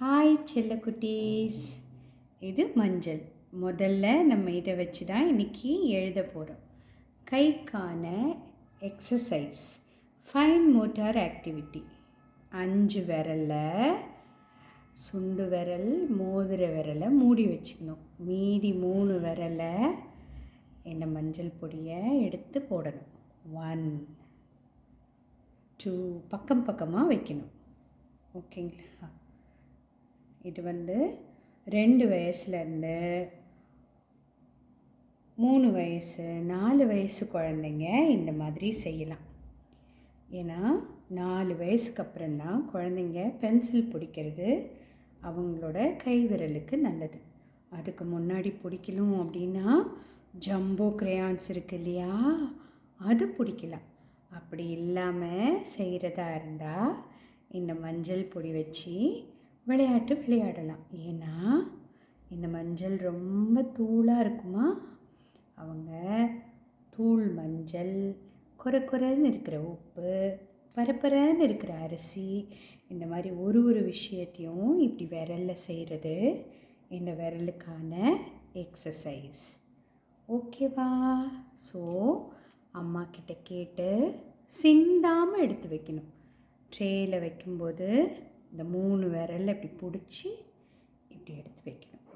Hi செல்லக்குட்டீஸ் இது மஞ்சள். முதல்ல நம்ம இதை வச்சு தான் இன்றைக்கி எழுத போகிறோம் கைக்கான எக்ஸசைஸ் ஃபைன் மோட்டார் ஆக்டிவிட்டி அஞ்சு விரலில் சுண்டு விரல் மோதிர விரலை மூடி வச்சுக்கணும். மீதி மூணு விரலை என்ன மஞ்சள் பொடியை எடுத்து போடணும். ஒன் டூ பக்கம் பக்கமாக வைக்கணும். ஓகேங்களா இது வந்து ரெண்டு வயசுலேருந்து மூணு வயசு நாலு வயசு குழந்தைங்க இந்த மாதிரி செய்யலாம். ஏன்னா நாலு வயசுக்கு அப்புறம்தான் குழந்தைங்க பென்சில் பிடிக்கிறது அவங்களோட கை விரலுக்கு நல்லது. அதுக்கு முன்னாடி பிடிக்கணும் அப்படின்னா ஜம்போ கிரேயான்ஸ் இருக்கு இல்லையா? அது பிடிக்கலாம். அப்படி இல்லாமல் செய்கிறதா இருந்தால் இந்த மஞ்சள் பொடி வச்சு விளையாட்டு விளையாடலாம். ஏன்னா இந்த மஞ்சள் ரொம்ப தூளாக இருக்குமா? அவங்க தூள் மஞ்சள் குறை குறைன்னு இருக்கிற உப்பு பரப்பரன்னு இருக்கிற அரிசி இந்த மாதிரி ஒரு ஒரு விஷயத்தையும் இப்படி விரலில் செய்கிறது இந்த விரலுக்கான எக்ஸசைஸ் ஓகேவா? ஸோ அம்மா கிட்ட கேட்டு சிந்தாமல் எடுத்து வைக்கணும். ட்ரேயில் வைக்கும்போது இந்த மூணு விரலில் இப்படி பிடிச்சி இப்படி எடுத்து வைக்கணும்.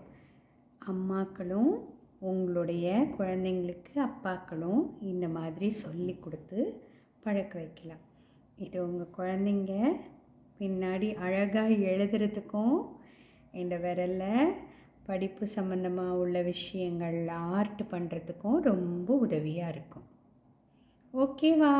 அம்மாக்களும் உங்களுடைய குழந்தைங்களுக்கு அப்பாக்களும் இந்த மாதிரி சொல்லி கொடுத்து பழக்க வைக்கலாம். இது உங்கள் குழந்தைங்க பின்னாடி அழகாக எழுதுறதுக்கும் இந்த விரலில் படிப்பு சம்மந்தமாக உள்ள விஷயங்கள் ஆர்ட் பண்ணுறதுக்கும் ரொம்ப உதவியாக இருக்கும். ஓகேவா?